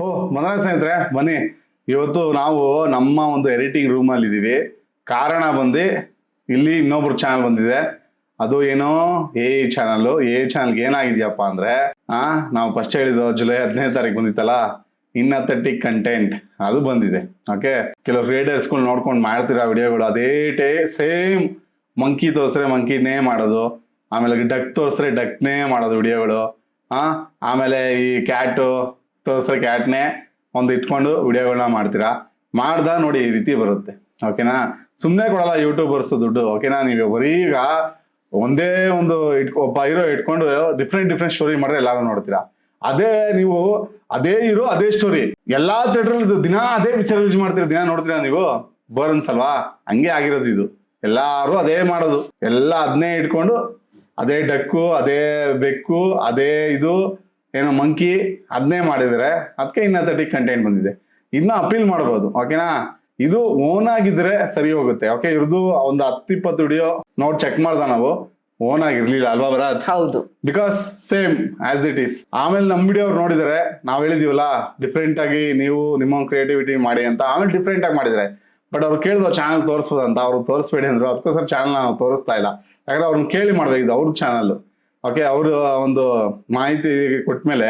ಓ ಮನೋರಂಜ ಸ್ನೇಹಿತರೆ, ಬನ್ನಿ. ಇವತ್ತು ನಾವು ನಮ್ಮ ಒಂದು ಎಡಿಟಿಂಗ್ ರೂಮಲ್ಲಿ ಇದ್ದೀವಿ ಕಾರಣ ಬಂದು ಇಲ್ಲಿ ಇನ್ನೊಬ್ರು ಚಾನಲ್ ಬಂದಿದೆ. ಅದು ಏನೋ? ಎ ಚಾನಲ್ ಎ ಚಾನಲ್ಗೆ ಏನಾಗಿದೆಯಪ್ಪ ಅಂದ್ರೆ, ಆ, ನಾವು ಫಸ್ಟ್ ಹೇಳಿದ್ದು ಜುಲೈ ಹದಿನೈದು ತಾರೀಕು ಬಂದಿತ್ತಲ್ಲ? ಇನ್ನಥೆಟಿಕ್ ಕಂಟೆಂಟ್ ಅದು ಬಂದಿದೆ. ಓಕೆ ಕೆಲವು ಕ್ರಿಯೇಟರ್ಸ್ಗಳು ನೋಡ್ಕೊಂಡು ಮಾಡ್ತಿರೋ ವಿಡಿಯೋಗಳು ಅದೇ ಟೇ ಸೇಮ್ ಮಂಕಿ ತೋರಿಸ್ರೆ ಮಂಕಿನೇ ಮಾಡೋದು, ಆಮೇಲೆ ಡಕ್ ತೋರಿಸ್ರೆ ಡಕ್ನೇ ಮಾಡೋದು ವಿಡಿಯೋಗಳು. ಆ, ಆಮೇಲೆ ಈ ಕ್ಯಾಟು ತೋರಿಸ್ರೆ ಕ್ಯಾಟ್ನೇ ಒಂದು ಇಟ್ಕೊಂಡು ವಿಡಿಯೋಗಳನ್ನ ಮಾಡ್ತೀರಾ? ಮಾಡ್ದ ನೋಡಿ ಈ ರೀತಿ ಬರುತ್ತೆ. ಓಕೆನಾ? ಸುಮ್ಮನೆ ಕೊಡಲ್ಲ ಯೂಟ್ಯೂಬರ್ಸ್ ದುಡ್ಡು. ಓಕೆನಾ? ನೀವು ಬರೀ ಈಗ ಒಂದೇ ಒಂದು ಇಟ್ಕೊ, ಒಬ್ಬ ಹೀರೋ ಇಟ್ಕೊಂಡು ಡಿಫ್ರೆಂಟ್ ಡಿಫ್ರೆಂಟ್ ಸ್ಟೋರಿ ಮಾಡಿದ್ರೆ ಎಲ್ಲರೂ ನೋಡ್ತೀರಾ? ಅದೇ ನೀವು ಅದೇ ಇರೋ ಅದೇ ಸ್ಟೋರಿ ಎಲ್ಲಾ ಥಿಯೇಟರ್ ದಿನ ಅದೇ ಪಿಕ್ಚರ್ ಯೂಸ್ ಮಾಡ್ತೀರಾ? ದಿನ ನೋಡ್ತೀರಾ ನೀವು? ಬೋರ್ ಅನ್ಸಲ್ವಾ? ಹಂಗೆ ಆಗಿರೋದು ಇದು. ಎಲ್ಲಾರು ಅದೇ ಮಾಡೋದು. ಎಲ್ಲ ಅದನ್ನೇ ಇಟ್ಕೊಂಡು ಅದೇ ಡಕ್ಕು, ಅದೇ ಬೆಕ್ಕು, ಅದೇ ಇದು ಏನೋ ಮಂಕಿ ಅದನ್ನೇ ಮಾಡಿದರೆ ಅದಕ್ಕೆ ಇನ್ನ ತರ್ಟಿ ಕಂಟೆಂಟ್ ಬಂದಿದೆ. ಇದನ್ನ ಅಪೀಲ್ ಮಾಡ್ಬೋದು ಓಕೆನಾ ಇದು ಓನ್ ಆಗಿದ್ರೆ ಸರಿ ಹೋಗುತ್ತೆ ಓಕೆ ಇವ್ರದ್ದು ಒಂದು ಹತ್ತಿಪ್ಪತ್ತು ವಿಡಿಯೋ ನೋಡಿ ಚೆಕ್ ಮಾಡ್ದ ನಾವು ಓನ್ ಆಗಿರ್ಲಿಲ್ಲ ಅಲ್ವಾ ಬರತ್ ಹೌದು. Because same as it is ಆಮೇಲೆ ನಮ್ಮ ವಿಡಿಯೋ ಅವ್ರು ನೋಡಿದರೆ ನಾವು ಹೇಳಿದೀವಲ್ಲ ಡಿಫ್ರೆಂಟ್ ಆಗಿ ನೀವು ನಿಮ್ಮ ಕ್ರಿಯೇಟಿವಿಟಿ ಮಾಡಿ ಅಂತ ಆಮೇಲೆ ಡಿಫ್ರೆಂಟ್ ಆಗಿ ಮಾಡಿದ್ರೆ. ಬಟ್ ಅವ್ರು ಕೇಳಿದ್ರು ಚಾನಲ್ ತೋರಿಸ್ಬೋದು ಅಂತ ಅವ್ರು ತೋರಿಸ್ಬೇಡಿ ಅಂದ್ರು ಅದಕ್ಕೋಸ್ಕರ ಚಾನಲ್ ನಾವು ತೋರಿಸ್ತಾ ಇಲ್ಲ. ಯಾಕಂದ್ರೆ ಅವ್ರನ್ನ ಕೇಳಿ ಮಾಡ್ಬೇಕಿದ್ದು ಅವ್ರ ಚಾನಲ್ ಓಕೆ ಅವರು ಒಂದು ಮಾಹಿತಿ ಕೊಟ್ಮೇಲೆ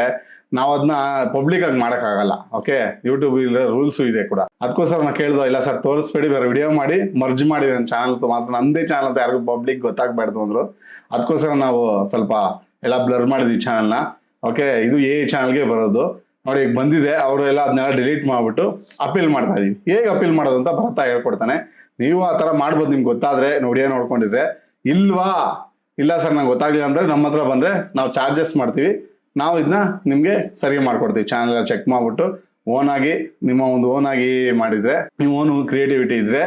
ನಾವು ಅದನ್ನ ಪಬ್ಲಿಕ್ ಆಗಿ ಮಾಡೋಕ್ಕಾಗಲ್ಲ. ಓಕೆ ಯೂಟ್ಯೂಬ್ ಇಲ್ಲ ರೂಲ್ಸು ಇದೆ ಕೂಡ. ಅದಕ್ಕೋಸ್ಕರ ನಾನು ಕೇಳ್ದೋ, ಇಲ್ಲ ಸರ್ ತೋರಿಸ್ಬೇಡಿ, ಬೇರೆ ವಿಡಿಯೋ ಮಾಡಿ ಮರ್ಜ್ ಮಾಡಿ ನನ್ನ ಚಾನಲ್ ಮಾತ್ರ. ನಂದೇ ಚಾನಲ್ ಅಂತ ಯಾರಿಗೂ ಪಬ್ಲಿಕ್ ಗೊತ್ತಾಗ್ಬಾರ್ದು ಅಂದ್ರು. ಅದಕ್ಕೋಸ್ಕರ ನಾವು ಸ್ವಲ್ಪ ಎಲ್ಲ ಬ್ಲರ್ ಮಾಡಿದ್ವಿ ಚಾನಲ್ನ ಓಕೆ ಇದು ಎ ಚಾನಲ್ಗೆ ಬರೋದು. ನೋಡಿ, ಈಗ ಬಂದಿದೆ, ಅವರು ಎಲ್ಲ ಅದನ್ನೆಲ್ಲ ಡಿಲೀಟ್ ಮಾಡಿಬಿಟ್ಟು ಅಪೀಲ್ ಮಾಡ್ತಾ ಇದೀವಿ ಹೇಗೆ ಅಪೀಲ್ ಮಾಡೋದು ಅಂತ ಭರತ ಹೇಳ್ಕೊಡ್ತಾನೆ. ನೀವು ಆ ಥರ ಮಾಡ್ಬೋದು ನಿಮ್ಗೆ ಗೊತ್ತಾದ್ರೆ ನೋಡಿಯೇ ನೋಡ್ಕೊಂಡಿದ್ರೆ, ಇಲ್ವಾ? ಇಲ್ಲ ಸರ್, ನಂಗೆ ಗೊತ್ತಾಗ್ಲಿಲ್ಲ ಅಂದ್ರೆ ನಮ್ಮ ಹತ್ರ ಬಂದರೆ ನಾವು ಚಾರ್ಜಸ್ ಮಾಡ್ತೀವಿ. ನಾವು ಇದನ್ನ ನಿಮಗೆ ಸರಿ ಮಾಡ್ಕೊಡ್ತೀವಿ. ಚಾನಲ್ ಚೆಕ್ ಮಾಡ್ಬಿಟ್ಟು ಓನ್ ಆಗಿ, ನಿಮ್ಮ ಒಂದು ಓನ್ ಆಗಿ ಮಾಡಿದ್ರೆ, ನಿಮ್ಮ ಓನ್ ಕ್ರಿಯೇಟಿವಿಟಿ ಇದ್ರೆ,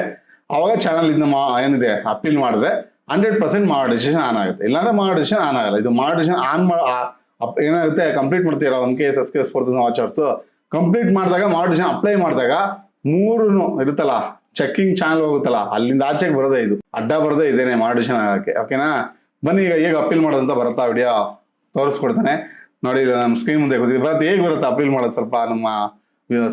ಅವಾಗ ಚಾನಲ್ ಇದನ್ನ ಮಾ, ಏನಿದೆ ಅಪೀಲ್ ಮಾಡಿದ್ರೆ ಹಂಡ್ರೆಡ್ ಪರ್ಸೆಂಟ್ ಮಾಡೋ ಡಿಸಿಷನ್ ಆನ್ ಆಗುತ್ತೆ. ಇಲ್ಲಾಂದ್ರೆ ಮಾಡೋ ಡಿಸಿಷನ್ ಆನ್ ಆಗಲ್ಲ. ಇದು ಮಾಡೋ ಡಿಸಿಷನ್ ಆನ್ ಮಾಡಿ ಏನಾಗುತ್ತೆ ಕಂಪ್ಲೀಟ್ ಮಾಡ್ತೀರಾ one K subscribe four thousand watchers complete ಮಾಡಿದಾಗ, ಮಾಡೋ ಡಿಸಿಷನ್ ಅಪ್ಲೈ ಮಾಡಿದಾಗ ಮೂರು ಇರುತ್ತಲ್ಲ ಚೆಕ್ಕಿಂಗ್ ಚಾನಲ್ ಹೋಗುತ್ತಲ್ಲ, ಅಲ್ಲಿಂದ ಆಚೆಗೆ ಬರೋದೇ ಇದು. ಅಡ್ಡ ಬರೋದೇ ಇದೇನೆ ಮಾಡೋ ಡಿಸಿಷನ್ ಆಗೋಕ್ಕೆ. ಓಕೆನಾ ಬನ್ನಿ ಈಗ ಹೇಗೆ ಅಪೀಲ್ ಮಾಡೋದಂತ ಅಂತ ಬರುತ್ತಾ ವಿಡಿಯೋ ತೋರಿಸ್ಕೊಡ್ತಾನೆ. ನೋಡಿ ಈಗ ನಮ್ಮ ಸ್ಕ್ರೀನ್ ಮುಂದೆ ಕೂತಿದೆ. ಬರುತ್ತೆ ಹೇಗೆ ಬರುತ್ತೆ ಅಪೀಲ್ ಮಾಡೋದು ಸ್ವಲ್ಪ ನಮ್ಮ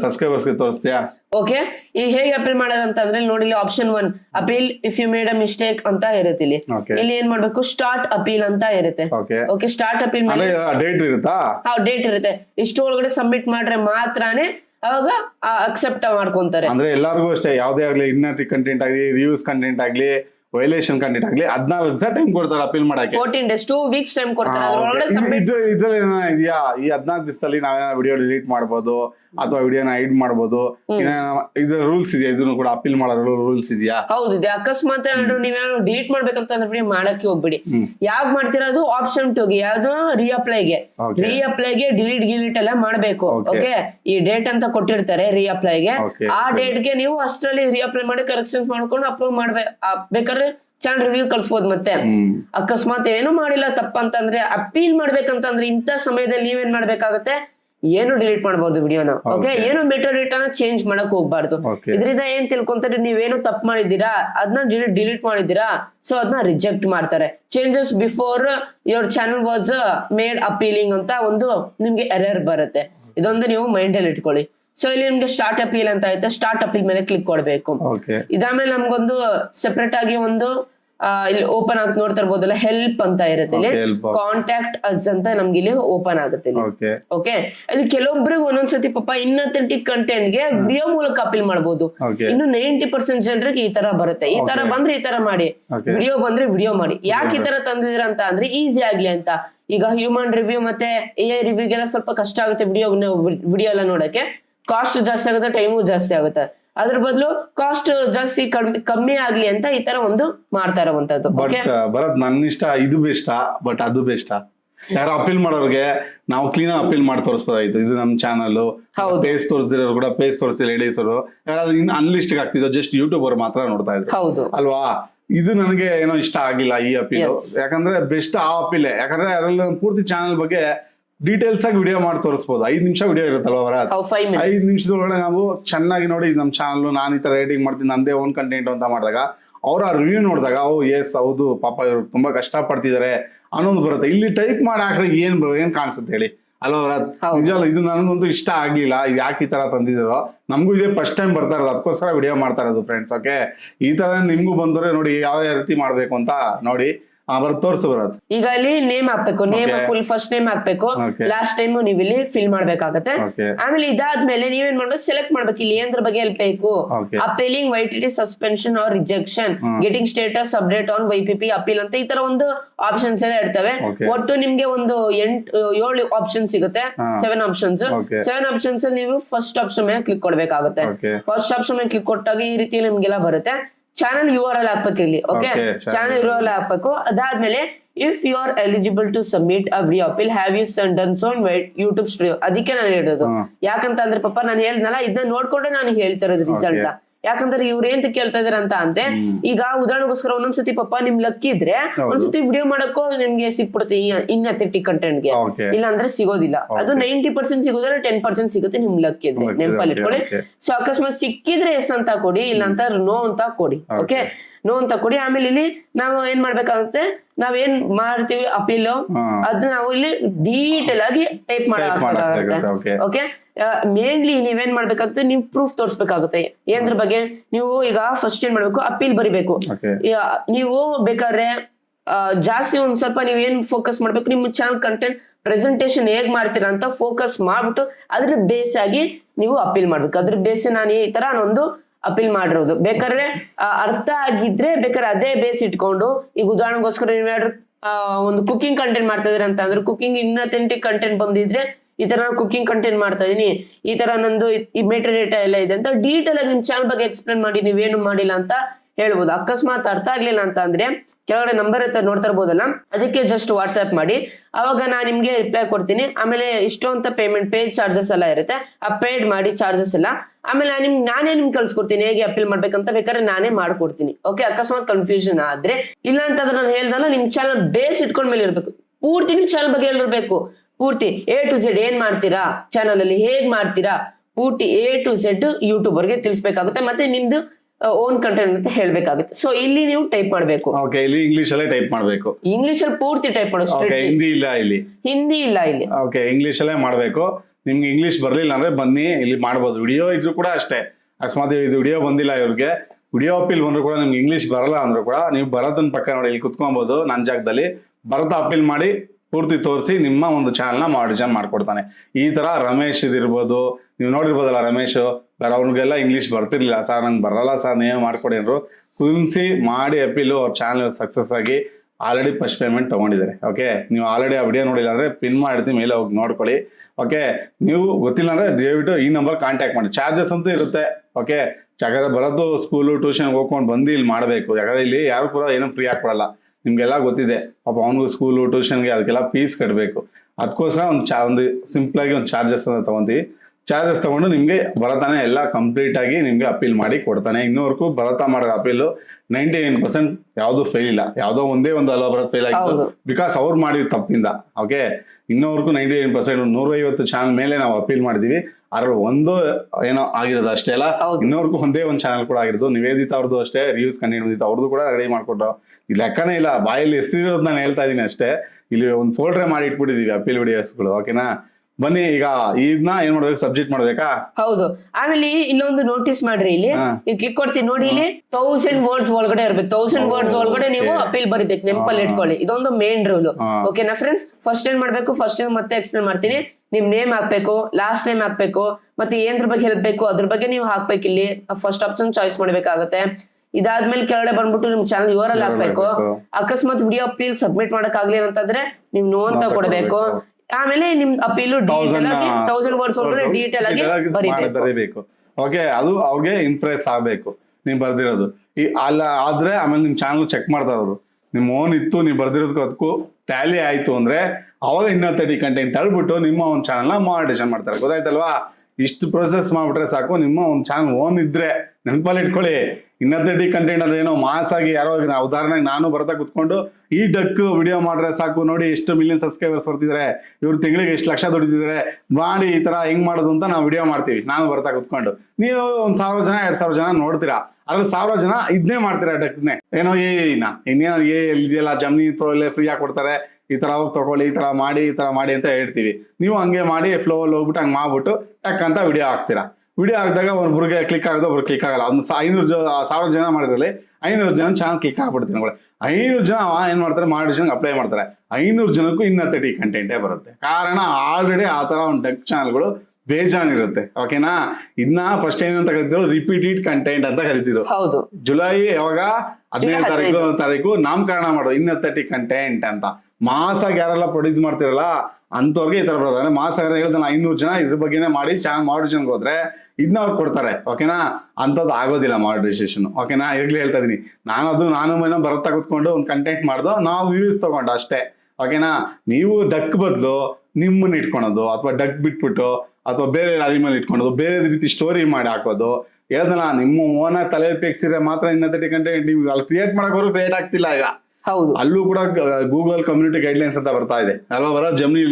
ಸಬ್ಸ್ಕ್ರೈಬರ್ಸ್ಗೆ ತೋರಿಸ್ತೀಯಾ? ಓಕೆ ಈಗ ಹೇಗೆ ಅಪೀಲ್ ಮಾಡೋದು ಅಂತಂದ್ರೆ ನೋಡಿ ಇಲ್ಲಿ option one appeal if you made a mistake ಅಂತ ಇರುತ್ತೆ ಇಲ್ಲಿ. ಇಲ್ಲಿ ಏನ್ ಮಾಡ್ಬೇಕು? ಸ್ಟಾರ್ಟ್ ಅಪೀಲ್ ಅಂತ ಇರುತ್ತೆ. ಓಕೆ ಓಕೆ ಸ್ಟಾರ್ಟ್ ಅಪೀಲ್ ಮೇಲೆ ಡೇಟ್ ಇರುತ್ತಾ? ಹಾ ಡೇಟ್ ಇರುತ್ತೆ. ಇಷ್ಟು ಒಳಗಡೆ ಸಬ್ಮಿಟ್ ಮಾಡ್ರೆ ಮಾತ್ರನೇ ಅವಾಗ ಅಕ್ಸೆಪ್ಟ್ ಮಾಡ್ಕೊಂತಾರೆ. ಅಂದ್ರೆ ಎಲ್ಲರಿಗೂ ಅಷ್ಟೇ ಯಾವ್ದೇ ಆಗ್ಲಿ ಇನ್ನರ್ ಕಂಟೆಂಟ್ ಆಗಲಿ ರಿವ್ಯೂಸ್ ಕಂಟೆಂಟ್ ಆಗಲಿ ವೈಲೇಷನ್ ಕಂಡಿಟ್ ಆಗಲಿ ಹದಿನಾಲ್ಕು ದಿವಸ ಟೈಮ್ ಕೊಡ್ತಾರೆ ಅಪೀಲ್ ಮಾಡಕ್ಕೆ. Fourteen days two weeks time ಕೊಡ್ತಾರೆ. ಅದ್ರೊಳಗಡೆ ಇದು ಇದ್ರಲ್ಲಿ ಏನೋ ಇದೆಯಾ? ಈ ಹದಿನಾಲ್ಕು ದಿವಸದಲ್ಲಿ ನಾವೇನೋ ವಿಡಿಯೋ ಡಿಲೀಟ್ ಮಾಡ್ಬೋದು ಅಥವಾ ವಿಡಿಯೋನ ಹೈಡ್ ಮಾಡ್ಬೋದು ಇದು ರೂಲ್ಸ್ ಇದೆಯಾ? ಇದನ್ನು ಕೂಡ ಅಪೀಲ್ ಮಾಡೋ ರೂಲ್ಸ್ ಇದೆಯಾ? ಹೌದು ಇದೆ. ಅಕಸ್ಮಾತ್ ಏನಾದ್ರು ನೀವೇನೋ ಡಿಲೀಟ್ ಮಾಡ್ಬೇಕಂತ ಅಂದ್ರೆ ಮಾಡಕ್ಕೆ ಹೋಗ್ಬಿಡಿ. ಮಾಡ್ತೀರಾ ಅದು ಆಪ್ಷನ್ ಟೋಗಿ ಯಾವ್ದು? ರೀಅಪ್ಲೈಗೆ Okay. ರೀಅಪ್ಲೈಗೆ ಡಿಲೀಟ್ ಗಿಲೀಟ್ ಎಲ್ಲ ಮಾಡ್ಬೇಕು. Okay. ಓಕೆ ಈ ಡೇಟ್ ಅಂತ ಕೊಟ್ಟಿರ್ತಾರೆ ರೀಅಪ್ಲೈಗೆ Okay. ಆ ಡೇಟ್ಗೆ ನೀವು ಅಷ್ಟರಲ್ಲಿ ರೀಅಪ್ಲೈ ಮಾಡಿ ಕರೆಕ್ಷನ್ಸ್ ಮಾಡ್ಕೊಂಡು ಅಪ್ಲೋಡ್ ಮಾಡ್ಬೇಕು ಬೇಕಾದ್ರೆ ಚಾನಲ್ ರಿವ್ಯೂ ಕಳ್ಸ್ಬೋದು ಮತ್ತೆ. ಅಕಸ್ಮಾತ್ ಏನು ಮಾಡಿಲ್ಲ ತಪ್ಪಂತಂದ್ರೆ ಅಪೀಲ್ ಮಾಡ್ಬೇಕಂತಂದ್ರೆ ಇಂಥ ಸಮಯದಲ್ಲಿ ನೀವೇನ್ ಮಾಡ್ಬೇಕಾಗತ್ತೆ? ಏನು ಡಿಲೀಟ್ ಮಾಡಬಹುದು ವಿಡಿಯೋನ. ಓಕೆ ಏನು ಮೆಟರ್ ಡೇಟಾನ ಚೇಂಜ್ ಮಾಡಕ್ ಹೋಗ್ಬಾರ್ದು. ಇದರಿಂದ ಏನ್ ತಿಳ್ಕೊಂತಾರೆ ನೀವೇನು ತಪ್ಪು ಮಾಡಿದ್ದೀರಾ? ಅದನ್ನ ಡಿಲೀಟ್ ಡಿಲೀಟ್ ಮಾಡಿದ್ದೀರಾ? ಸೊ ಅದನ್ನ ರಿಜೆಕ್ಟ್ ಮಾಡ್ತಾರೆ. Changes before your channel was made appealing ಅಂತ ಒಂದು ನಿಮ್ಗೆ ಎರರ್ ಬರುತ್ತೆ. ಇದೊಂದು ನೀವು ಮೈಂಡಲ್ಲಿ ಇಟ್ಕೊಳ್ಳಿ. ಸೊ ಇಲ್ಲಿ ನಿಮ್ಗೆ ಸ್ಟಾರ್ಟ್ ಅಪೀಲ್ ಅಂತ ಐತೆ ಸ್ಟಾರ್ಟ್ ಅಪೀಲ್ ಮೇಲೆ ಕ್ಲಿಕ್ ಕೊಡ್ಬೇಕು. ಇದಾದ್ಮೇಲೆ ನಮ್ಗೊಂದು ಸೆಪರೇಟ್ ಆಗಿ ಒಂದು ಇಲ್ಲಿ ಓಪನ್ ಆಗುತ್ತೆ ನೋಡ್ತಾ ಇರ್ಬೋದಲ್ಲ ಹೆಲ್ಪ್ ಅಂತ ಇರುತ್ತೆ ಇಲ್ಲಿ. ಕಾಂಟ್ಯಾಕ್ಟ್ ಅಸ್ ಅಂತ ನಮ್ಗೆ ಇಲ್ಲಿ ಓಪನ್ ಆಗುತ್ತೆ ಇಲ್ಲಿ. ಓಕೆ ಅಲ್ಲಿ ಕೆಲವೊಬ್ಬರಿಗೆ ಒಂದೊಂದ್ಸತಿ ಪಾಪ ಇನ್ನಥೆಂಟಿಕ್ ಕಂಟೆಂಟ್ಗೆ ವಿಡಿಯೋ ಮೂಲಕ ಅಪೀಲ್ ಮಾಡಬಹುದು ಇನ್ನು ನೈಂಟಿ ಪರ್ಸೆಂಟ್ ಜನರಿಗೆ ಈ ತರ ಬರುತ್ತೆ. ಈ ತರ ಬಂದ್ರೆ ಈ ತರ ಮಾಡಿ. ವಿಡಿಯೋ ಬಂದ್ರೆ ವಿಡಿಯೋ ಮಾಡಿ. ಯಾಕೆ ಈ ತರ ತಂದಿದ್ರ ಅಂತ ಅಂದ್ರೆ ಈಸಿ ಆಗ್ಲಿ ಅಂತ. ಈಗ ಹ್ಯೂಮನ್ ರಿವ್ಯೂ ಮತ್ತೆ ಎ ಐ ರಿವ್ಯೂಗೆಲ್ಲ ಸ್ವಲ್ಪ ಕಷ್ಟ ಆಗುತ್ತೆ ವಿಡಿಯೋ ವಿಡಿಯೋ ಎಲ್ಲ ನೋಡಕ್ಕೆ. ಕಾಸ್ಟ್ ಜಾಸ್ತಿ ಆಗುತ್ತೆ ಟೈಮು ಜಾಸ್ತಿ ಆಗುತ್ತೆ. ಅದ್ರ ಬದಲು ಕಾಸ್ಟ್ ಜಾಸ್ತಿ ಕಡಿಮೆ ಕಮ್ಮಿ ಆಗ್ಲಿ ಅಂತ ಈ ತರ ಒಂದು ಮಾಡ್ತಾ ಇರುವಂತದ್ದು ಬಟ್ ಬರತ್ ನನ್ನ ಇಷ್ಟ ಇದು ಬೆಸ್ಟ ಬಟ್ ಅದು ಬೆಸ್ಟ ಯಾರು ಅಪೀಲ್ ಮಾಡೋರ್ಗೆ ನಾವು ಕ್ಲೀನ್ ಅಪೀಲ್ ಮಾಡಿ ತೋರಿಸ್ಬೋದಾಯ್ತು ಇದು ನಮ್ಮ ಚಾನಲ್. ಪೇಸ್ ತೋರಿಸ್ದಿರೋರು ಕೂಡ ಪೇಸ್ ತೋರಿಸಿಲ್ಲ ಲೇಡೀಸ್ ಅವರು. ಯಾರಾದ್ರೂ ಇನ್ ಅನ್ಲಿಸ್ಟ್ ಆಗ್ತಿದ್ದೋ ಜಸ್ಟ್ ಯೂಟ್ಯೂಬರ್ ಮಾತ್ರ ನೋಡ್ತಾ ಇದ್ರು. ಹೌದು. ಅಲ್ವಾ? ಇದು ನನಗೆ ಏನೋ ಇಷ್ಟ ಆಗಿಲ್ಲ ಈ ಅಪೀಲ್ ಯಾಕಂದ್ರೆ ಬೆಸ್ಟ್ ಆ ಅಪೀಲ್ ಯಾಕಂದ್ರೆ ಅದ್ರಲ್ಲಿ ಪೂರ್ತಿ ಚಾನಲ್ ಬಗ್ಗೆ ಡೀಟೇಲ್ಸ್ ಆಗಿ ವಿಡಿಯೋ ಮಾಡಿ ತೋರಿಸ್ಬೋದು. ಐದು ನಿಮಿಷ ವಿಡಿಯೋ ಇರುತ್ತಲ್ಲ ಅವರ? ಐದು ನಿಮಿಷದೊಳಗಡೆ ನಾವು ಚೆನ್ನಾಗಿ ನೋಡಿ ನಮ್ಮ ಚಾನಲ್ ನಾನು ಈ ತರ ರೇಟಿಂಗ್ ಮಾಡ್ತೀನಿ ನಂದೇ ಓನ್ ಕಂಟೆಂಟ್ ಅಂತ ಮಾಡಿದಾಗ ಅವ್ರ ರಿವ್ಯೂ ನೋಡಿದಾಗ ಓ ಎಸ್ ಹೌದು ಪಾಪ ಇವ್ರು ತುಂಬಾ ಕಷ್ಟ ಪಡ್ತಿದ್ದಾರೆ ಅನ್ನೋದು ಬರುತ್ತೆ. ಇಲ್ಲಿ ಟೈಪ್ ಮಾಡಿ ಹಾಕ್ರೆ ಏನ್ ಏನ್ ಕಾಣಿಸುತ್ತೆ ಹೇಳಿ? ಅಲ್ವಾ ಹೌದು. ನಿಜವಲ್ಲ ಇದು ನನಗೊಂದು ಇಷ್ಟ ಆಗ್ಲಿಲ್ಲ ಇದು ಯಾಕೆ ಈ ತರ ತಂದಿದ್ರು ನಮಗೂ ಇದೇ ಫಸ್ಟ್ ಟೈಮ್ ಬರ್ತಾ ಇರೋದು ಅದಕ್ಕೋಸ್ಕರ ವಿಡಿಯೋ ಮಾಡ್ತಾ ಇರೋದು ಫ್ರೆಂಡ್ಸ್ ಓಕೆ ಈ ತರ ನಿಮ್ಗೂ ಬಂದ್ರೆ ನೋಡಿ ಯಾವ ಯಾವ ರೀತಿ ಮಾಡ್ಬೇಕು ಅಂತ ನೋಡಿ. ತೋರ್ಸು ಬರತ್. ಈಗ ಇಲ್ಲಿ ನೇಮ್ ಹಾಕ್ಬೇಕು. ನೇಮ್ ಫುಲ್ ಫಸ್ಟ್ ನೇಮ್ ಹಾಕ್ಬೇಕು. ಲಾಸ್ಟ್ ಟೈಮ್ ನೀವು ಇಲ್ಲಿ ಫಿಲ್ ಮಾಡ್ಬೇಕಾಗತ್ತೆ. ಆಮೇಲೆ ಇದಾದ್ಮೇಲೆ ನೀವೇನ್ ಮಾಡ್ಬೇಕು? ಸೆಲೆಕ್ಟ್ ಮಾಡ್ಬೇಕು. ಇಲ್ಲಿ ಏನ್ರ ಬಗ್ಗೆ ಎಲ್ಲಿ ಬೇಕು? Appealing Y T T suspension or rejection getting status update on Y P P appeal ಅಂತ ಈ ತರ ಒಂದು ಆಪ್ಷನ್ಸ್ ಎಲ್ಲ ಇರ್ತವೆ. ಒಟ್ಟು ನಿಮ್ಗೆ ಒಂದು ಎಂಟ್ ಏಳು ಆಪ್ಷನ್ ಸಿಗುತ್ತೆ. Seven options. ಸೆವೆನ್ ಆಪ್ಷನ್ಸ್ ಅಲ್ಲಿ ನೀವು ಫಸ್ಟ್ ಆಪ್ಷನ್ ಮೇಲೆ ಕ್ಲಿಕ್ ಕೊಡ್ಬೇಕಾಗುತ್ತೆ. ಫಸ್ಟ್ ಆಪ್ಷನ್ ಮೇಲೆ ಕ್ಲಿಕ್ ಕೊಟ್ಟಾಗ ಈ ರೀತಿ ನಿಮ್ಗೆಲ್ಲ ಬರುತ್ತೆ. ಚಾನಲ್ ಯು ಆರ್ ಎಲ್ ಹಾಕ್ಬೇಕು ಇಲ್ಲಿ okay channel U R L ಹಾಕ್ಬೇಕು. ಅದಾದ್ಮೇಲೆ if you are eligible to submit a video appeal have you done so on YouTube studio ಅದಕ್ಕೆ ನಾನು ಹೇಳೋದು. ಯಾಕಂತ ಅಂದ್ರೆ ಪಾಪ ನಾನು ಹೇಳ್ದಲ್ಲ ಇದನ್ನ ನೋಡ್ಕೊಂಡೆ ನಾನು ಹೇಳ್ತಾ ಇರೋದು ರಿಸಲ್ಟ್. ಯಾಕಂದ್ರೆ ಇವ್ರು ಏನ್ ಕೇಳ್ತಾ ಇದಾರೆ ಅಂತ ಅಂದ್ರೆ ಈಗ ಉದಾಹರಣೆಗೋಸ್ಕರ ಒಂದೊಂದ್ಸತಿ ಪಪ್ಪ ನಿಮ್ ಲಕ್ ಇದ್ರೆ. ಒಂದ್ಸತಿ ವಿಡಿಯೋ ಮಾಡಕ್ಕೂ ನಿಮ್ಗೆ ಸಿಕ್ಬಿಡುತ್ತೆ ಇನ್ಅಥೆಂಟಿಕ್ ಕಂಟೆಂಟ್ಗೆ. ಇಲ್ಲ ಅಂದ್ರೆ ಸಿಗೋದಿಲ್ಲ. ಅದು. ನೈಂಟಿ ಪರ್ಸೆಂಟ್ ಸಿಗೋದ್ರೆ ಟೆನ್ ಪರ್ಸೆಂಟ್ ಸಿಗುತ್ತೆ ನಿಮ್ ಲಕ್ ಇದ್ರೆ ನೆನಪಲ್ಲಿ ಇಟ್ಕೊಳ್ಳಿ. ಸೊ ಅಕಸ್ಮಾತ್ ಸಿಕ್ಕಿದ್ರೆ ಎಸ್ ಅಂತ ಕೊಡಿ ಇಲ್ಲ ಅಂತ ನೋ ಅಂತ ಕೊಡಿ ಓಕೆ ನೋ ಅಂತ ಕೊಡಿ. ಆಮೇಲೆ ಇಲ್ಲಿ ನಾವು ಏನ್ ಮಾಡ್ಬೇಕಾಗುತ್ತೆ? ನಾವೇನ್ ಮಾಡ್ತೀವಿ? ಅಪೀಲ್ ಅದ್ ನಾವು ಇಲ್ಲಿ ಡೀಟೇಲ್ ಆಗಿ ಟೈಪ್ ಮಾಡಬೇಕಾಗುತ್ತೆ ಓಕೆ ಮೇನ್ಲಿ ನೀವೇನ್ ಮಾಡ್ಬೇಕಾಗುತ್ತೆ ನೀವು ಪ್ರೂಫ್ ತೋರಿಸ್ಬೇಕಾಗುತ್ತೆ. ಏನ್ರ ಬಗ್ಗೆ? ನೀವು ಈಗ ಫಸ್ಟ್ ಏನ್ ಮಾಡ್ಬೇಕು? ಅಪೀಲ್ ಬರಿಬೇಕು. ನೀವು ಬೇಕಾದ್ರೆ ಜಾಸ್ತಿ ಒಂದ್ ಸ್ವಲ್ಪ ನೀವ್ ಏನ್ ಫೋಕಸ್ ಮಾಡ್ಬೇಕು ನಿಮ್ ಚಾನಲ್ ಕಂಟೆಂಟ್ ಪ್ರೆಸೆಂಟೇಶನ್ ಹೇಗ್ ಮಾಡ್ತೀರಾ ಅಂತ ಫೋಕಸ್ ಮಾಡ್ಬಿಟ್ಟು ಅದ್ರ ಬೇಸ್ ಆಗಿ ನೀವು ಅಪೀಲ್ ಮಾಡ್ಬೇಕು. ಅದ್ರ ಬೇಸ್ ನಾನು ಈ ತರ ಒಂದು ಅಪೀಲ್ ಮಾಡಿರೋದು. ಬೇಕಾದ್ರೆ ಅರ್ಥ ಆಗಿದ್ರೆ ಬೇಕಾದ್ರೆ ಅದೇ ಬೇಸ್ ಇಟ್ಕೊಂಡು ಈಗ ಉದಾಹರಣೆಗೋಸ್ಕರ ನೀವ್ ಯಾರು ಒಂದು ಕುಕಿಂಗ್ ಕಂಟೆಂಟ್ ಮಾಡ್ತಾ ಇದ್ರೆ ಅಂತ ಅಂದ್ರೆ ಕುಕಿಂಗ್ ಇನ್ನಥೆಂಟಿಕ್ ಕಂಟೆಂಟ್ ಬಂದಿದ್ರೆ ಈ ತರ ಕುಕಿಂಗ್ ಕಂಟೆಂಟ್ ಮಾಡ್ತಾ ಇದೀನಿ, ಈ ತರ ನಂದು ಈ- ಮೆಟ್ರಿ ಡೇಟಾ ಎಲ್ಲ ಇದೆ ಅಂತ ಡೀಟೇಲ್ ಆಗಿ ನಿಮ್ ಚಾನಲ್ ಬಗ್ಗೆ ಎಕ್ಸ್ಪ್ಲೇನ್ ಮಾಡಿ, ನೀವೇನು ಮಾಡಿಲ್ಲ ಅಂತ ಹೇಳ್ಬೋದು. ಅಕಸ್ಮಾತ್ ಅರ್ಥ ಆಗ್ಲಿಲ್ಲ ಅಂತ ಅಂದ್ರೆ ಕೆಳಗಡೆ ನಂಬರ್ ನೋಡ್ತಾ ಇರ್ಬೋದಲ್ಲ, ಅದಕ್ಕೆ ಜಸ್ಟ್ ವಾಟ್ಸ್ಆ್ಯಪ್ ಮಾಡಿ. ಅವಾಗ ನಾನು ನಿಮ್ಗೆ ರಿಪ್ಲೈ ಕೊಡ್ತೀನಿ. ಆಮೇಲೆ ಇಷ್ಟು ಅಂತ ಪೇಮೆಂಟ್ ಪೇ ಚಾರ್ಜಸ್ ಎಲ್ಲ ಇರುತ್ತೆ. ಆ ಪೇಡ್ ಮಾಡಿ ಚಾರ್ಜಸ್ ಎಲ್ಲ. ಆಮೇಲೆ ನಾನು ನಿಮ್, ನಾನೇ ನಿಮ್ಗೆ ಕಳ್ಸ್ಕೊಡ್ತೀನಿ. ಹೇಗೆ ಅಪೀಲ್ ಮಾಡ್ಬೇಕಂತ ಬೇಕಾದ್ರೆ ನಾನೇ ಮಾಡ್ಕೊಡ್ತೀನಿ. ಓಕೆ ಅಕಸ್ಮಾತ್ ಕನ್ಫ್ಯೂಷನ್ ಆದ್ರೆ, ಇಲ್ಲ ಅಂತಂದ್ರೆ ನಾನು ಹೇಳ್ದಲ್ಲ, ನಿಮ್ ಚಾನಲ್ ಬೇಸ್ ಇಟ್ಕೊಂಡ್ ಮೇಲೆ ಇರ್ಬೇಕು. ಪೂರ್ತಿ ನಿಮ್ ಚಾನಲ್ ಬಗ್ಗೆ ಹೇಳಿರ್ಬೇಕು ಪೂರ್ತಿ ಎ ಟು ಝೆಡ್ ಏನ್ ಮಾಡ್ತೀರಾ? ಚಾನಲ್ ಅಲ್ಲಿ ಹೇಗ್ ಮಾಡ್ತೀರಾ? ಪೂರ್ತಿ ಎ ಟು ಝೆಡ್ ಯೂಟ್ಯೂಬರ್ಗೆ ತಿಳಿಸ್ಬೇಕಾಗುತ್ತೆ ಮತ್ತೆ ನಿಮ್ದು ಓನ್ ಕಂಟೆಂಟ್ ಅಂತ ಹೇಳ್ಬೇಕಾಗುತ್ತೆ. ಸೊ ಇಲ್ಲಿ ನೀವು ಟೈಪ್ ಮಾಡಬೇಕು. ಓಕೆ ಇಲ್ಲಿ ಇಂಗ್ಲಿಷ್ ಅಲ್ಲೇ ಟೈಪ್ ಮಾಡಬೇಕು. ಇಂಗ್ಲಿಷ್ ಅಲ್ಲಿ ಪೂರ್ತಿ ಟೈಪ್ ಮಾಡೋ ಹಿಂದಿ ಇಲ್ಲ ಇಲ್ಲಿ. ಹಿಂದಿ ಇಲ್ಲ ಇಲ್ಲಿ. ಓಕೆ ಇಂಗ್ಲಿಷ್ ಅಲ್ಲೇ ಮಾಡಬೇಕು. ನಿಮ್ಗೆ ಇಂಗ್ಲಿಷ್ ಬರ್ಲಿಲ್ಲ ಅಂದ್ರೆ ಬನ್ನಿ ಇಲ್ಲಿ ಮಾಡ್ಬೋದು. ವಿಡಿಯೋ ಇದ್ರು ಕೂಡ ಅಷ್ಟೇ. ಅಕಸ್ಮಾತ್ ಇದು ವಿಡಿಯೋ ಬಂದಿಲ್ಲ ಇವ್ರಿಗೆ. ವಿಡಿಯೋ ಅಪೀಲ್ ಬಂದ್ರು ಕೂಡ ನಿಮ್ಗೆ ಇಂಗ್ಲಿಷ್ ಬರಲ್ಲ ಅಂದ್ರು ಕೂಡ ನೀವು ಭರತನ ಪಕ್ಕ ನೋಡಿ ಇಲ್ಲಿ ಕುತ್ಕೊಬಹುದು ನನ್ನ ಜಾಗದಲ್ಲಿ. ಭರತ ಅಪೀಲ್ ಮಾಡಿ ಪೂರ್ತಿ ತೋರಿಸಿ ನಿಮ್ಮ ಒಂದು ಚಾನಲ್ನ ಮಾಡಿಜನ್ ಮಾಡ್ಕೊಡ್ತಾನೆ. ಈ ಥರ ರಮೇಶ್ ಇದಿರ್ಬೋದು. ನೀವು ನೋಡಿರ್ಬೋದಲ್ಲ ರಮೇಶ್, ಬೇರೆ ಅವ್ರಿಗೆಲ್ಲ ಇಂಗ್ಲೀಷ್ ಬರ್ತಿರ್ಲಿಲ್ಲ. ಸರ್, ನಂಗೆ ಬರಲ್ಲ ಸರ್, ನೀವೇ ಮಾಡ್ಕೊಡಿ ಅಂದರು. ಕುಂಸಿ ಮಾಡಿ ಅಪೀಲು ಅವ್ರ ಚಾನಲ್ ಸಕ್ಸಸ್ ಆಗಿ ಆಲ್ರೆಡಿ ಫಸ್ಟ್ ಪೇಮೆಂಟ್ ತಗೊಂಡಿದ್ದಾರೆ. ಓಕೆ ನೀವು ಆಲ್ರೆಡಿ ಆ ವಿಡಿಯೋ ನೋಡಿಲ್ಲ ಅಂದರೆ ಪಿನ್ ಮಾಡಿರ್ತೀನಿ, ಮೇಲೆ ಹೋಗಿ ನೋಡ್ಕೊಳ್ಳಿ. ಓಕೆ ನೀವು ಗೊತ್ತಿಲ್ಲ ಅಂದರೆ ದಯವಿಟ್ಟು ಈ ನಂಬರ್ ಕಾಂಟ್ಯಾಕ್ಟ್ ಮಾಡಿ. ಚಾರ್ಜಸ್ ಅಂತೂ ಇರುತ್ತೆ. ಓಕೆ ಯಾಕಂದ್ರೆ ಬರೋದು ಸ್ಕೂಲು ಟ್ಯೂಷನ್ಗೆ ಹೋಗ್ಕೊಂಡು ಬಂದು ಇಲ್ಲಿ ಮಾಡಬೇಕು. ಯಾಕಂದ್ರೆ ಇಲ್ಲಿ ಯಾರು ಕೂಡ ಏನೂ ಫ್ರೀ ಹಾಕೊಡಲ್ಲ ನಿಮ್ಗೆಲ್ಲ ಗೊತ್ತಿದೆ. ಪಾಪ ಅವನಿಗೂ ಸ್ಕೂಲು ಟ್ಯೂಷನ್ಗೆ ಅದಕ್ಕೆಲ್ಲ ಫೀಸ್ ಕಟ್ಟಬೇಕು ಅದಕ್ಕೋಸ್ಕರ ಒಂದು ಚಾ, ಒಂದು ಸಿಂಪ್ಲಾಗಿ ಒಂದು ಚಾರ್ಜಸ್ ಅಂತ ತಗೊಂತೀವಿ. ಚಾರ್ಜಸ್ ತಗೊಂಡು ನಿಮಗೆ ಬರತಾನೆ ಎಲ್ಲ ಕಂಪ್ಲೀಟ್ ಆಗಿ ನಿಮಗೆ ಅಪೀಲ್ ಮಾಡಿ ಕೊಡ್ತಾನೆ. ಇನ್ನೂವರೆಗೂ ಬರತಾ ಮಾಡೋ ಅಪೀಲು ನೈಂಟಿ ನೈನ್ ಪರ್ಸೆಂಟ್ ಯಾವುದು ಫೇಲ್ ಇಲ್ಲ. ಯಾವುದೋ ಒಂದೇ ಒಂದು ಅಲ್ಲ ಬರತ್ ಫೇಲ್ ಆಗಿತ್ತು. ಬಿಕಾಸ್ ಅವ್ರು ಮಾಡಿದ ತಪ್ಪಿಂದ. ಓಕೆ ಇನ್ನೂವರೆಗೂ ನೈಂಟಿ ನೈನ್ ಪರ್ಸೆಂಟ್ ನೂರೈವತ್ತು ಚಾನಲ್ ಮೇಲೆ ನಾವು ಅಪೀಲ್ ಮಾಡಿದೀವಿ. ಅದ್ರ ಒಂದು ಏನೋ ಆಗಿರೋದು ಅಷ್ಟೇ ಅಲ್ಲ. ಹೌದು. ಇನ್ನೂವರೆಗೂ ಒಂದೇ ಒಂದು ಚಾನಲ್ ಕೂಡ ಆಗಿರೋದು. ನಿವೇದಿತ ಅವ್ರದ್ದು ಅಷ್ಟೇ ರಿವ್ಯೂಸ್ ಕಂಡು ಬಂದಿತ್ತು ಅವ್ರದ್ದು ಕೂಡ ರೆಡಿ ಮಾಡ್ಕೊಟ್ರು ಲೆಕ್ಕನೇ ಇಲ್ಲ. ಬಾಯಲ್ಲಿ ಹೆಸರಿರೋದು ನಾನು ಹೇಳ್ತಾ ಇದ್ದೀನಿ ಅಷ್ಟೇ. ಇಲ್ಲಿ ಒಂದು ಫೋಲ್ಡ್ರೆ ಮಾಡಿ ಇಟ್ಬಿಟ್ಟಿದೀವಿ ಅಪೀಲ್ ವಿಡಿಯೋಸ್ಗಳು ಓಕೆನಾ ಬನ್ನಿ ಈಗ ಇದನ್ನ ಏನ್ ಮಾಡ್ಬೇಕು? ಸಬ್ಜೆಕ್ಟ್ ಮಾಡ್ಬೇಕಾ? ಹೌದು. ಆಮೇಲೆ ಇನ್ನೊಂದು ನೋಟಿಸ್ ಮಾಡ್ರಿ ಇಲ್ಲಿ. ಇಲ್ಲಿ ಕ್ಲಿಕ್ ಕೊಡ್ತೀನಿ ನೋಡಿ ಇಲ್ಲಿ. ತೌಸಂಡ್ ವರ್ಡ್ಸ್ ಒಳಗಡೆ ಇರ್ಬೇಕು. ತೌಸಂಡ್ ವರ್ಡ್ಸ್ ಒಳಗಡೆ ನೀವು ಅಪೀಲ್ ಬರಿಬೇಕು. ನೆನಪಲ್ಲಿ ಹಾ. ಇಟ್ಕೊಳ್ಳಿ. ಇದೊಂದು ಮೇನ್ ರೂಲ್ ಓಕೆನಾ ಫ್ರೆಂಡ್ಸ್ ಫಸ್ಟ್ ಏನ್ ಮಾಡ್ಬೇಕು? ಫಸ್ಟ್ ಮತ್ತೆ ಎಕ್ಸ್ಪ್ಲೇನ್ ಮಾಡ್ತೀನಿ. ನಿಮ್ ನೇಮ್ ಹಾಕ್ಬೇಕು. ಲಾಸ್ಟ್ ನೇಮ್ ಹಾಕ್ಬೇಕು. ಮತ್ತೆ ಏನ್ರ ಬಗ್ಗೆ ಹೇಳ್ಬೇಕು? ಅದ್ರ ಬಗ್ಗೆ ನೀವು ಹಾಕ್ಬೇಕು ಇಲ್ಲಿ. ಫಸ್ಟ್ ಆಪ್ಷನ್ ಚಾಯ್ಸ್ ಮಾಡ್ಬೇಕಾಗತ್ತೆ. ಇದಾದ್ಮೇಲೆ ಕೆಳಗಡೆ ಬಂದ್ಬಿಟ್ಟು ನಿಮ್ ಚಾನಲ್ URL ಹಾಕ್ಬೇಕು. ಅಕಸ್ಮಾತ್ ವಿಡಿಯೋ ಅಪೀಲ್ ಸಬ್ಮಿಟ್ ಮಾಡಕ್ ಆಗ್ಲಿಲ್ಲ ಅಂತಂದ್ರೆ ನೀವು ನೋ ಅಂತ No ಕೊಡ್ಬೇಕು. ಕೊಡ್ಬೇಕು. ಆಮೇಲೆ ನಿಮ್ ಅಪೀಲು ತೌಸಂಡ್ ವರ್ಡ್ಸ್ ಒಳಗಡೆ ಡೀಟೇಲ್ ಆಗಿ ಬರೀಬೇಕು. ಓಕೆ ಅದು ಅವ್ರಿಗೆ ಇಂಪ್ರೆಸ್ ಆಗ್ಬೇಕು. ನೀವು ಬರ್ದಿರೋದು. ಈ ಅಲ್ಲ ಆದ್ರೆ ಆಮೇಲೆ ನಿಮ್ ಚಾನಲ್ ಚೆಕ್ ಮಾಡ್ತಾರೆ ಅವರು ನಿಮ್ ಓನ್ ಇತ್ತು ನೀವು ಬರ್ದಿರೋದಕ್ಕೂ ಅದಕ್ಕೂ ಟ್ಯಾಲಿ ಆಯ್ತು ಅಂದ್ರೆ ಅವಾಗ ಇನ್ನೂ ತರ್ಟಿ ಕಂಟೆಂಟ್ ತಳ್ಬಿಟ್ಟು ನಿಮ್ಮ ಒಂದು ಚಾನಲ್ನ ಮಾನಿಟೇಷನ್ ಮಾಡ್ತಾರೆ. ಗೊತ್ತಾಯ್ತಲ್ವಾ? ಇಷ್ಟು ಪ್ರೊಸೆಸ್ ಮಾಡ್ಬಿಟ್ರೆ ಸಾಕು ನಿಮ್ಮ ಒಂದು ಚಾನಲ್ ಓನ್ ಇದ್ರೆ ನೆನಪಲ್ಲಿ ಇಟ್ಕೊಳ್ಳಿ. ಇನ್ನ ಡಿ ಕಂಟೆಂಟ್ ಅದೇನೋ ಮಾಸ್ ಆಗಿ ಯಾರೋ ಉದಾಹರಣೆಗೆ ನಾನು ಬರ್ತಾ ಕುತ್ಕೊಂಡು ಈ ಡಕ್ ವಿಡಿಯೋ ಮಾಡ್ರೆ ಸಾಕು ನೋಡಿ ಎಷ್ಟು ಮಿಲಿಯನ್ ಸಬ್ಸ್ಕ್ರೈಬರ್ಸ್ ಬರ್ತಿದ್ದಾರೆ ಇವ್ರು ತಿಂಗಳಿಗೆ ಎಷ್ಟು ಲಕ್ಷ ದುಡಿತಿದ್ದಾರೆ ಮಾಡಿ ಈ ತರ ಹೆಂಗ್ ಮಾಡೋದು ಅಂತ ನಾವು ವಿಡಿಯೋ ಮಾಡ್ತೀವಿ. ನಾನು ಬರ್ತಾ ಕುತ್ಕೊಂಡು. ನೀವು ಒಂದ್ ಸಾವಿರ ಜನ, ಎರಡ್ ಸಾವಿರ ಜನ ನೋಡ್ತೀರಾ? ಅದ್ರಲ್ಲಿ ಸಾವಿರ ಜನ ಇದನ್ನೇ ಮಾಡ್ತೀರಾ ಡಕ್ನೇ? ಏನೋ ಏ ನಾ, ಇನ್ನೇನೋ ಏ ಇದೆಯಲ್ಲ ಜಮ್ನಿ ಎಲ್ಲ ಫ್ರೀ ಆಗಿ ಕೊಡ್ತಾರೆ. ಈ ತರ ಹೋಗಿ ತಗೊಳ್ಳಿ, ಈ ತರ ಮಾಡಿ, ಈ ತರ ಮಾಡಿ ಅಂತ ಹೇಳ್ತೀವಿ. ನೀವು ಹಂಗೆ ಮಾಡಿ ಫ್ಲೋ ಅಲ್ಲಿ ಹೋಗ್ಬಿಟ್ಟು ಹಂಗೆ ಮಾಡ್ಬಿಟ್ಟು ಟಕ್ ಅಂತ ವಿಡಿಯೋ ಹಾಕ್ತೀರಾ. ವಿಡಿಯೋ ಹಾಕಿದಾಗ ಒಬ್ರಿಗೆ ಕ್ಲಿಕ್ ಆಗೋದು ಒಬ್ಬರು ಕ್ಲಿಕ್ ಆಗಲ್ಲ. ಒಂದು ಐನೂರು ಜನ ಸಾವಿರ ಜನ ಮಾಡಿದ್ರಲ್ಲಿ ಐನೂರು ಜನ ಚಾನಲ್ ಕ್ಲಿಕ್ ಆಗ್ಬಿಡ್ತೀನಿ ನೋಡಿ ಐನೂರು ಜನ ಏನು ಮಾಡ್ತಾರೆ? ಮಾಡಿ ಅಪ್ಲೈ ಮಾಡ್ತಾರೆ. ಐನೂರು ಜನಕ್ಕೂ ಇನ್ನ ತರ್ಟಿ ಕಂಟೆಂಟೇ ಬರುತ್ತೆ. ಕಾರಣ ಆಲ್ರೆಡಿ ಆ ತರ ಒಂದು ಟೆಕ್ ಚಾನಲ್ಗಳು ಬೇಜಾನ್ ಇರುತ್ತೆ ಓಕೆನಾ ಇದನ್ನ ಫಸ್ಟ್ ಏನಂತ ಕರಿತಿದ್ರು? ರಿಪೀಟೆಡ್ ಕಂಟೆಂಟ್ ಅಂತ ಕರಿತಿದ್ರು. ಹೌದು. ಜುಲೈ ಯಾವಾಗ? ಹದಿನೈದು ತಾರೀಕು ತಾರೀಕು ನಾಮಕರಣ ಮಾಡೋದು ಇನ್ನ ತರ್ಟಿ ಕಂಟೆಂಟ್ ಅಂತ. ಮಾಸಾಗಿ ಯಾರೆಲ್ಲ ಪ್ರೊಡ್ಯೂಸ್ ಮಾಡ್ತಿರಲ್ಲ ಅಂತವ್ರಿಗೆ ಈ ತರ ಬರೋದು ಅಂದ್ರೆ ಮಾಸ ಹೇಳ್ತಾನೆ ಐನೂರು ಜನ ಇದ್ರ ಬಗ್ಗೆನೇ ಮಾಡಿ ಚಾನ್ ಮಾಡಿಷನ್ಗೆ ಹೋದ್ರೆ ಇದನ್ನ ಅವ್ರು ಕೊಡ್ತಾರೆ ಓಕೆನಾ ಅಂಥದ್ದು ಆಗೋದಿಲ್ಲ ಮಾಡ್ರೇಷನ್ ಓಕೆನಾ ಇರ್ಲಿ ಹೇಳ್ತಾ ಇದೀನಿ. ನಾನು ಅದು, ನಾನು ಏನೋ ಬರತ್ತಾ ಕೂತ್ಕೊಂಡು ಒಂದು ಕಂಟೆಂಟ್ ಮಾಡ್ದು, ನಾವು ವ್ಯೂಸ್ ತಗೊಂಡು ಅಷ್ಟೇ ಓಕೆನಾ ನೀವು ಡಕ್ ಬದಲು ನಿಮ್ಮನ್ನ ಇಟ್ಕೊಳೋದು, ಅಥವಾ ಡಕ್ ಬಿಟ್ಬಿಟ್ಟು, ಅಥವಾ ಬೇರೆ ಅನಿಮಲ್ ಇಟ್ಕೊಳೋದು, ಬೇರೆ ರೀತಿ ಸ್ಟೋರಿ ಮಾಡಿ ಹಾಕೋದು. ಹೇಳ್ದಲ್ಲ ನಿಮ್ಮ ಓನ ತಲೆ ಉಪಯೋಗಿಸಿದ್ರೆ ಮಾತ್ರ ಇನ್ನೊಂದು ಕಂಟೆಂಟ್ ನೀವು ಅಲ್ಲಿ ಕ್ರಿಯೇಟ್ ಮಾಡೋರು ಕ್ರಿಯೇಟ್ ಆಗ್ತಿಲ್ಲ ಈಗ. ಹೌದು. ಅಲ್ಲೂ ಕೂಡ ಗೂಗಲ್ ಕಮ್ಯುನಿಟಿ ಗೈಡ್ಲೈನ್ಸ್ ಅಂತ ಬರ್ತಾ ಇದೆ. ಅಲ್ವಾ ಬರೋ ಜಮ್ನಿ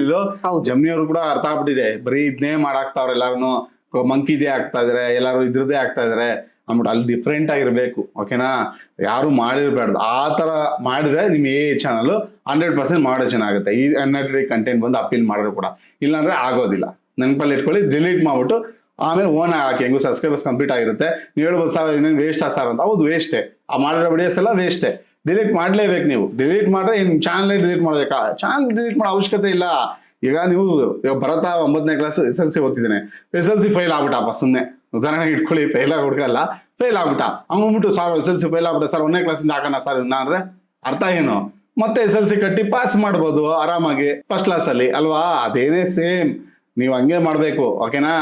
ಹೌದು. ಜಮ್ನಿ ಅವರು ಕೂಡ ಅರ್ಥ ಆಗ್ಬಿಟ್ಟಿದೆ. ಬರೀ ಇದನ್ನೇ ಮಾಡಾಕ್ತಾವ್ರ ಎಲ್ಲಾರು ಮಂಕಿದೇ ಆಗ್ತಾ ಇದಾರೆ ಎಲ್ಲಾರು ಇದ್ರದೇ ಆಗ್ತಾ ಇದಾರೆ ಅಂದ್ಬಿಟ್ಟು ಅಲ್ಲಿ ಡಿಫ್ರೆಂಟ್ ಆಗಿರ್ಬೇಕು ಓಕೆನಾ ಯಾರು ಮಾಡಿರ್ಬಾರ್ದು. ಆ ತರ ಮಾಡಿದ್ರೆ ನಿಮ್ ಎ ಚಾನಲ್ ಹಂಡ್ರೆಡ್ ಪರ್ಸೆಂಟ್ ಮಾಡೋ ಚೆನ್ನಾಗುತ್ತೆ ಈ ಅನ್ನೆಟರಿ ಕಂಟೆಂಟ್ ಬಂದು ಅಪೀಲ್ ಮಾಡಿದ್ರು ಕೂಡ. ಇಲ್ಲಾಂದ್ರೆ ಆಗೋದಿಲ್ಲ. ನೆನಪಲ್ಲಿ ಇಟ್ಕೊಳ್ಳಿ ಡಿಲೀಟ್ ಮಾಡ್ಬಿಟ್ಟು ಆಮೇಲೆ ಓನ್ ಹಾಕಿ ಹೆಂಗು ಸಬ್ಸ್ಕ್ರೈಬರ್ಸ್ ಕಂಪ್ಲೀಟ್ ಆಗಿರುತ್ತೆ. ನೀವು ಹೇಳ್ಬೋದು ಸರ್ ಇನ್ನೇನು ವೇಸ್ಟ್ ಆ ಸರ್? ಅಂತ. ಹೌದು ವೇಸ್ಟೇ ಆ ಮಾಡಿರೋ ವಿಡಿಯೋಸ್ ಎಲ್ಲ ವೇಸ್ಟೇ ಡಿಲೀಟ್ ಮಾಡಲೇಬೇಕು ನೀವು. ಡಿಲೀಟ್ ಮಾಡ್ರೆ ನಿಮ್ಮ ಚಾನಲ್ ಡಿಲೀಟ್ ಮಾಡಬೇಕಾ. ಚಾನಲ್ ಡಿಲೀಟ್ ಮಾಡೋ ಅವಶ್ಯಕತೆ ಇಲ್ಲ. ಈಗ ನೀವು ಇವಾಗ ಭರತ ಒಂಬತ್ತನೇ ಕ್ಲಾಸ್ ಎಸ್ ಎಲ್ ಸಿ ಓದ್ತಿದ್ದೇನೆ. ಎಸ್ ಎಲ್ ಸಿ ಫೈಲ್ ಆಗ್ಬಿಟ್ಟಪ್ಪ ಸುಮ್ಮನೆ ಉದಾಹರಣೆಗೆ ಇಟ್ಕೊಳ್ಳಿ ಫೈಲ್ ಆಗಿ ಹುಡುಗಲ್ಲ ಫೈಲ್ ಆಗ್ಬಿಟ್ಟ. ಹಂಗ್ಬಿಟ್ಟು sir S L C fail ಆಗ್ಬಿಟ್ಟ ಸರ್ ಒಂದನೇ ಕ್ಲಾಸಿಂದ ಹಾಕೋಣ ಸರ್ ಇನ್ನ ಅಂದ್ರೆ ಅರ್ಥ ಏನು? ಮತ್ತೆ ಎಸ್ ಎಲ್ ಸಿ ಕಟ್ಟಿ ಪಾಸ್ ಮಾಡ್ಬೋದು ಆರಾಮಾಗಿ. ಫಸ್ಟ್ ಕ್ಲಾಸ್ ಅಲ್ಲಿ, ಅಲ್ವಾ? ಅದೇನೇ ಸೇಮ್ ನೀವು ಹಂಗೆ ಮಾಡ್ಬೇಕು ಓಕೆನಾ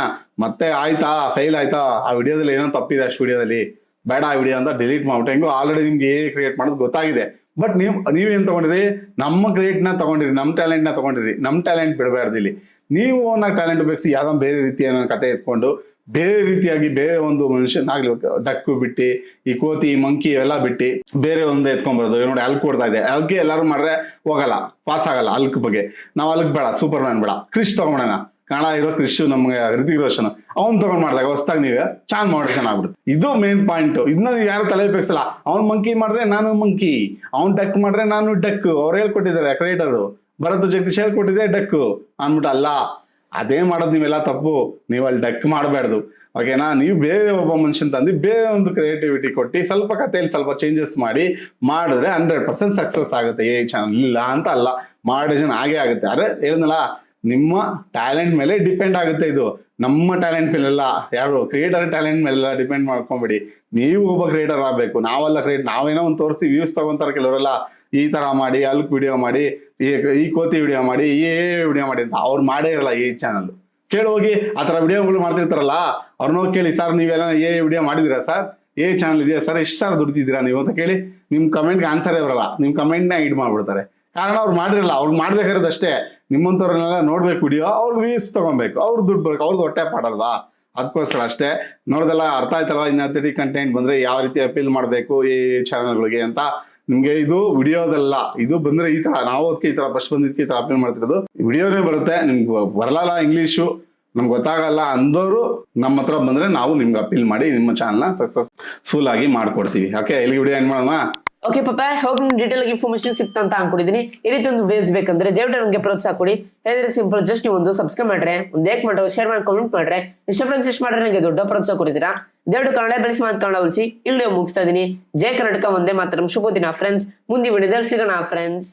ಮತ್ತೆ ಆಯ್ತಾ? ಫೈಲ್ ಆಯ್ತಾ? ಆ ವಿಡಿಯೋದಲ್ಲಿ ಏನೋ ತಪ್ಪಿದೆ ಅಷ್ಟು ವಿಡಿಯೋದಲ್ಲಿ ಬೇಡ ಆ ವಿಡಿಯೋ ಅಂತ ಡಿಲೀಟ್ ಮಾಡ್ಬಿಟ್ಟು ಹೆಂಗೋ ಆಲ್ರೆಡಿ ನಿಮ್ಗೆ ಏ ಕ್ರಿಯೇಟ್ ಮಾಡೋದು ಗೊತ್ತಾಗಿದೆ. ಬಟ್ ನೀವು ನೀವೇನು ತಗೊಂಡಿರಿ? ನಮ್ಮ ಕ್ರಿಯೇಟ್ನ ತಗೊಂಡಿರಿ, ನಮ್ಮ ಟ್ಯಾಲೆಂಟ್ನ ತಗೊಂಡಿರಿ. ನಮ್ಮ ಟ್ಯಾಲೆಂಟ್ ಬಿಡಬಾರ್ದು ಇಲ್ಲಿ. ನೀವು ನಾವು ಟ್ಯಾಲೆಂಟ್ ಉಪಯೋಗಿಸಿ ಯಾವ್ದೋ ಬೇರೆ ರೀತಿಯ ಕತೆ ಎತ್ಕೊಂಡು, ಬೇರೆ ರೀತಿಯಾಗಿ ಬೇರೆ ಒಂದು ಮನುಷ್ಯನಾಗ್ಲಿ ಡಕ್ಕು ಬಿಟ್ಟು, ಈ ಕೋತಿ, ಮಂಕಿ ಎಲ್ಲ ಬಿಟ್ಟು, ಬೇರೆ ಒಂದು ಎತ್ಕೊಂಡ್ಬರೋದು ನೋಡಿ ಅಲ್ಕ್ ಕೊಡ್ತಾ ಇದೆ. ಅಲ್ಕೆ ಎಲ್ಲರೂ ಮಾಡ್ರೆ ಹೋಗಲ್ಲ ಪಾಸ್ ಆಗಲ್ಲ ಅಲ್ಕ್ ಬಗ್ಗೆ. ನಾವು ಅಲ್ಕ್ ಬೇಡ ಸೂಪರ್ ಮ್ಯಾನ್ ಬೇಡ. ಕ್ರಿಶ್ ತಗೊಂಡೋಣ. ಕನ್ನಡ ಇರೋ ಕ್ರಿಶ್ ನಮ್ಗೆ ಋತಿಕ್ ರೋಷನ್. ಅವ್ನು ತಗೊಂಡ್ ಮಾಡಿದಾಗ ಹೊಸ್ದಾಗ ನೀವು ಚಾನ್ ಮಾಡಿಷನ್ ಆಗ್ಬಿಡುತ್ತೆ. ಇದು ಮೇನ್ ಪಾಯಿಂಟ್ ಇದನ್ನ ಯಾರು ತಲೆ ಉಪಯೋಗಿಸಲ್ಲ ಅವ್ನ್ ಮಂಕಿ ಮಾಡಿದ್ರೆ ನಾನು ಮಂಕಿ ಅವ್ನ್ ಡಕ್ ಮಾಡ್ರೆ ನಾನು ಡಕ್ ಅವ್ರು ಹೇಳ್ಕೊಟ್ಟಿದ್ದಾರೆ ಕ್ರಿಯೇಟರ್ ಭರತ್ ಜಗದೀಶ್ ಹೇಳ್ಕೊಟ್ಟಿದೆ ಡಕ್ ಅಂದ್ಬಿಟ್ಟು ಅಲ್ಲ. ಅದೇ ಮಾಡೋದು ನೀವೆಲ್ಲ ತಪ್ಪು. ನೀವು ಅಲ್ಲಿ ಡಕ್ ಮಾಡಬಾರ್ದು. ಓಕೆನಾ? ನೀವು ಬೇರೆ ಒಬ್ಬ ಮನುಷ್ಯನ್ ತಂದು ಬೇರೆ ಒಂದು ಕ್ರಿಯೇಟಿವಿಟಿ ಕೊಟ್ಟು ಸ್ವಲ್ಪ ಕಥೆಯಲ್ಲಿ ಸ್ವಲ್ಪ ಚೇಂಜಸ್ ಮಾಡಿ ಮಾಡಿದ್ರೆ ಹಂಡ್ರೆಡ್ ಪರ್ಸೆಂಟ್ ಸಕ್ಸಸ್ ಆಗುತ್ತೆ. ಏ ಚಾನಲ್ ಇಲ್ಲ ಅಂತ ಅಲ್ಲ. ಮಾಡೋ ಜನ ಹಾಗೆ ಆಗುತ್ತೆ. ಅರೆ ಹೇಳಿದ್ನಲ್ಲ ನಿಮ್ಮ ಟ್ಯಾಲೆಂಟ್ ಮೇಲೆ ಡಿಪೆಂಡ್ ಆಗುತ್ತೆ ಇದು. ನಮ್ಮ ಟ್ಯಾಲೆಂಟ್ ಮೇಲೆಲ್ಲ, ಯಾರು ಕ್ರಿಯೇಟರ್ ಟ್ಯಾಲೆಂಟ್ ಮೇಲೆಲ್ಲ ಡಿಪೆಂಡ್ ಮಾಡ್ಕೊಬೇಡಿ. ನೀವು ಒಬ್ಬ ಕ್ರಿಯೇಟರ್ ಆಗಬೇಕು. ನಾವೆಲ್ಲ ಕ್ರಿಯೇಟ್ ನಾವೇನೋ ಒಂದು ತೋರಿಸಿ ವ್ಯೂಸ್ ತಗೊಂತಾರೆ ಕೆಲವರೆಲ್ಲ. ಈ ತರ ಮಾಡಿ ಅಲ್ಕ್ ವಿಡಿಯೋ ಮಾಡಿ, ಈ ಕೋತಿ ವಿಡಿಯೋ ಮಾಡಿ, ಈ ವಿಡಿಯೋ ಮಾಡಿ ಅಂತ ಅವ್ರು ಮಾಡೇ ಇರಲ್ಲ ಈ ಚಾನಲ್ ಕೇಳಿ ಹೋಗಿ, ಆ ಥರ ವಿಡಿಯೋಗಳು ಮಾಡ್ತಿರ್ತಾರಲ್ಲ, ಅವ್ರನ್ನೋ ಕೇಳಿ, ಸರ್, ನೀವೆಲ್ಲ ಏ ವಿಡಿಯೋ ಮಾಡಿದಿರಾ ಸರ್? ಏ ಚಾನಲ್ ಇದೆಯಾ ಸರ್? ಎಷ್ಟು ಸರ್ ದುಡ್ತಿದ್ದೀರಾ ನೀವು? ಅಂತ ಕೇಳಿ ನಿಮ್ಮ ಕಮೆಂಟ್ಗೆ ಆನ್ಸರೇ ಬರಲ್ಲ ನಿಮ್ಮ ಕಮೆಂಟ್ನ ಇಡ್ ಮಾಡ್ಬಿಡ್ತಾರೆ. ಕಾರಣ ಅವ್ರು ಮಾಡಿರಲ್ಲ, ಅವ್ರು ಮಾಡ್ಬೇಕಾಗಿರೋದು ಅಷ್ಟೇ. ನಿಮ್ಮಂಥವ್ರನ್ನೆಲ್ಲ ನೋಡ್ಬೇಕು ವಿಡಿಯೋ ಅವ್ರು ವೀಸ್ ತಗೊಬೇಕು. ಅವ್ರು ದುಡ್ಡು ಬರ್ಬೇಕು ಅವ್ರದ್ದು ಹೊಟ್ಟೆ ಪಾಡಲ್ವಾ? ಅದಕ್ಕೋಸ್ಕರ ಅಷ್ಟೇ. ನೋಡ್ದೆಲ್ಲ ಅರ್ಥ ಆಯ್ತಲ್ಲ ಇನ್ನ ತರ್ಟಿ ಕಂಟೆಂಟ್ ಬಂದ್ರೆ ಯಾವ ರೀತಿ ಅಪೀಲ್ ಮಾಡಬೇಕು ಈ ಚಾನಲ್ಗಳಿಗೆ ಅಂತ ನಿಮ್ಗೆ ಇದು ವಿಡಿಯೋದಲ್ಲ. ಇದು ಬಂದ್ರೆ ಈ ತರ ನಾವು ಅದಕ್ಕೆ ಈ ತರ ಫಸ್ಟ್ ಬಂದಿದ್ದಕ್ಕೆ ಈ ಥರ ಅಪೀಲ್ ಮಾಡ್ತಿರೋದು. ವಿಡಿಯೋನೇ ಬರುತ್ತೆ. ನಿಮ್ಗೆ ಬರಲಲ್ಲ ಇಂಗ್ಲೀಷು ನಮ್ಗೆ ಗೊತ್ತಾಗಲ್ಲ ಅಂದವರು ನಮ್ಮ ಹತ್ರ ಬಂದ್ರೆ ನಾವು ನಿಮ್ಗೆ ಅಪೀಲ್ ಮಾಡಿ ನಿಮ್ಮ ಚಾನಲ್ನ ಸಕ್ಸಸ್ಫುಲ್ ಆಗಿ ಮಾಡ್ಕೊಡ್ತೀವಿ. ಓಕೆ ಇಲ್ಲಿಗೆ ವಿಡಿಯೋ ಏನ್ ಮಾಡೋಣ? ಓಕೆ ಪಾಪ ಹೋಗಿ ಡೀಟೇಲ್ ಇನ್ಫಾರ್ಮೇಶನ್ ಸಿಕ್ತ ಅಂತ ಅನ್ಕೊಂಡಿದ್ದೀನಿ ಈ ರೀತಿ ಒಂದು ವೇಸ್ ಬೇಕಂದ್ರೆ ದಯವಿಟ್ಟು ನಮಗೆ ಪ್ರೋತ್ಸಾಹ ಕೊಡಿ. ಹೇಳಿದ್ರೆ ಸಿಂಪಲ್ ಜಸ್ಟ್ ನೀವು ಒಂದು ಸಬ್ಸ್ಕ್ರೈಬ್ ಮಾಡ್ರೆ, ಒಂದು ಲೈಕ್ ಮಾಡ್ರೆ ಶೇರ್ ಮಾಡಿ ಕಮೆಂಟ್ ಮಾಡ್ರೆ, ಇಷ್ಟ ಫ್ರೆಂಡ್ಸ್ ಇಷ್ಟ ಮಾಡ್ರೆ ನನಗೆ ದೊಡ್ಡ ಪ್ರೋತ್ಸಾಹ ಕೊಡ್ತೀರಾ? ದೇವ್ರು ಕನ್ನಡ ಬೆಳೆಸಿ ಮಾತು ಕನ್ನಡ ಉಳಿಸಿ ಇಲ್ಲಿ ಮುಗಿಸ್ತಾ ಇದೀನಿ. ಜಯ ಕರ್ನಾಟಕ, ಒಂದೇ ಮಾತ್ರ. ಶುಭ ದಿನ ಫ್ರೆಂಡ್ಸ್ ಮುಂದೆ ವಿಡಿಯೋದಲ್ಲಿ ಸಿಗೋಣ ಫ್ರೆಂಡ್ಸ್